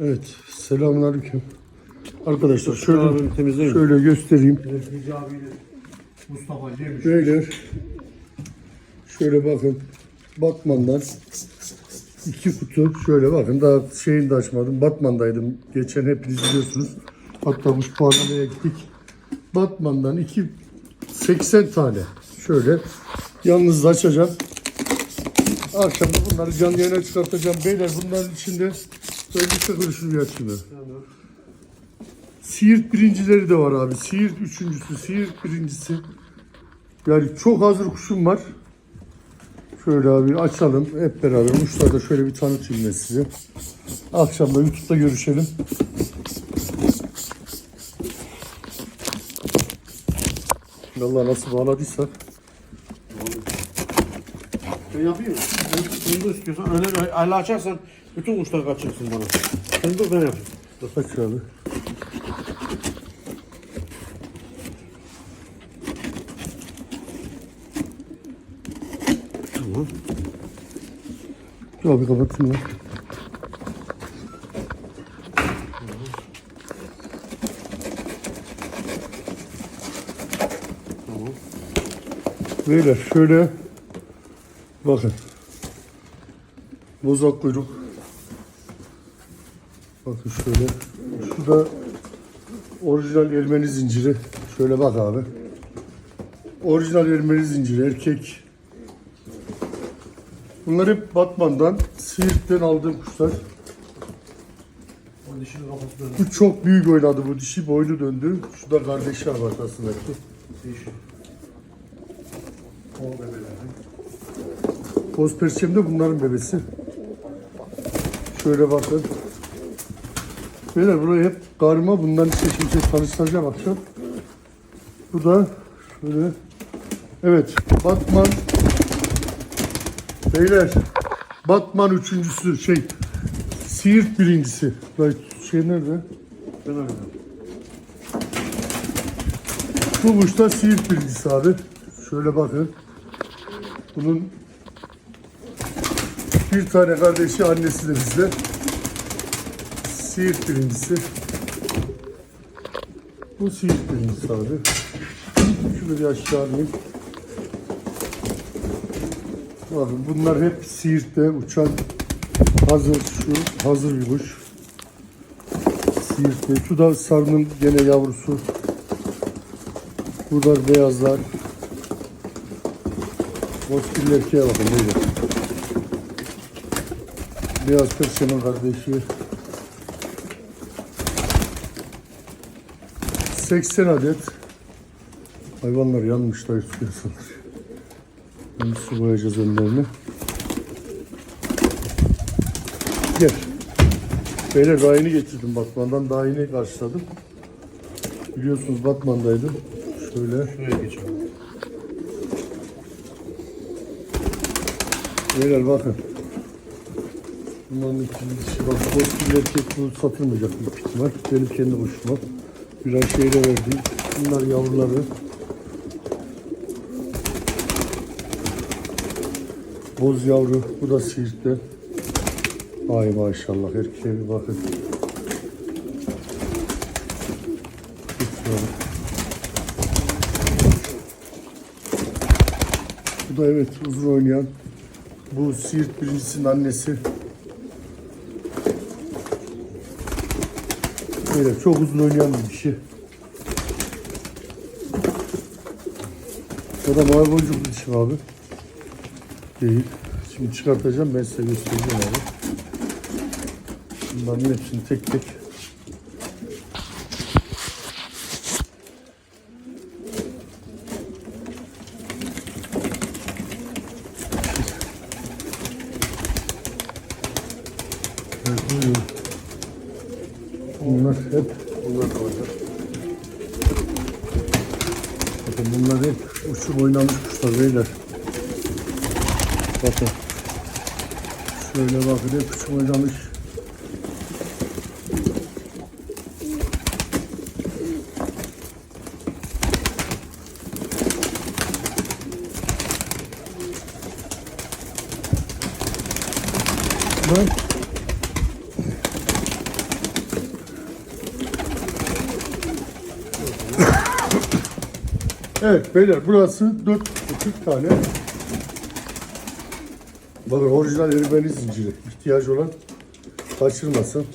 Evet, selamünaleyküm. Arkadaşlar şöyle şöyle göstereyim. Mustafa Cemil. Böyle şöyle bakın Batman'dan iki kutu şöyle bakın daha şeyini de açmadım. Batman'daydım. Geçen hepiniz biliyorsunuz. Hatta puanlamaya gittik. Batman'dan iki 80 tane şöyle yalnız açacağım. Akşam bunları canlı yayına çıkartacağım. Beyler bunların içinde bir açayım ben. Siirt birincileri de var abi. Siirt üçüncüsü, Siirt birincisi. Yani çok hazır kuşum var. Şöyle abi açalım hep beraber. Kuşları da şöyle bir tanıtayım ben size. Akşam da YouTube'da görüşelim. Allah nasıl bağladıysa. Ben yapayım mı? Sen bunu da istiyorsan öyle öyle açarsan bütün kuşlar kaçırsın bana. Sen dur ben yapayım. Aç abi. Tamam. Dur abi kapatayım ben. Tamam. Beyler şöyle bakın. Bozak kuyruk. Bakın şöyle. Şu da orijinal Ermeni zinciri. Şöyle bak abi. Orijinal Ermeni zinciri erkek. Bunlar hep Batman'dan, Siirt'ten aldığım kuşlar. Bu çok büyük oynadı bu dişi boynu döndü. Şu da kardeşi var. O bebelerden. Boz perçem de bunların bebesi. Şöyle bakın. Beyler buraya hep karma. Bundan işte şimdi tanıştıracağım akşam. Bu da şöyle. Evet. Batman. Beyler. Batman üçüncüsü. Şey. Siirt birincisi. Şey nerede? Ben arıyorum. Bu kuşta Siirt birincisi abi. Şöyle bakın. Bunun bir tane kardeşi annesi de bizde. Siirt birincisi. Bu Siirt birincisi abi. Şunu bir aşağı alayım. Bakın bunlar hep Siirt'te uçan hazır şu hazır bir kuş. Siirt'te. Şu da sarının gene yavrusu. Burada beyazlar. Bozkirli erkeğe bakın böyle. Beyaz perçemin kardeşi. 80 adet. Hayvanlar yanmışlar istiyorsanız. Şimdi su koyacağız önlerine. Gel. Beyler daha yeni getirdim Batman'dan. Daha yeni karşıladım. Biliyorsunuz Batman'daydım. Şöyle. Şuraya geçelim. Beyler bakın. Bunların ikincisi bak bozkirli erkek bu satılmayacak büyük ihtimal. Benim kendi kuşuma. Biraz şeyle verdim. Bunlar yavruları. Boz yavru. Bu da Siirt'te. Ay maşallah. Erkeğe bir bakın. Bu da evet uzun oynayan. Bu Siirt birincisinin annesi. Böyle çok uzun oynayan bir dişi. O da mavi boncuklu dişi abi. Değil. Şimdi çıkartacağım ben size göstereceğim abi. Bunların hepsini tek tek Evet, buyurun. Bunlar hep Bunlar da olacak. bakın bunlar hep uçup oynamış kuşlar beyler. Bakın. Şöyle bakın hep uçup oynamış. Bak. Evet beyler burası 4 40 tane. Bakın orijinal erimeli zinciri. ihtiyacı olan kaçırmasın.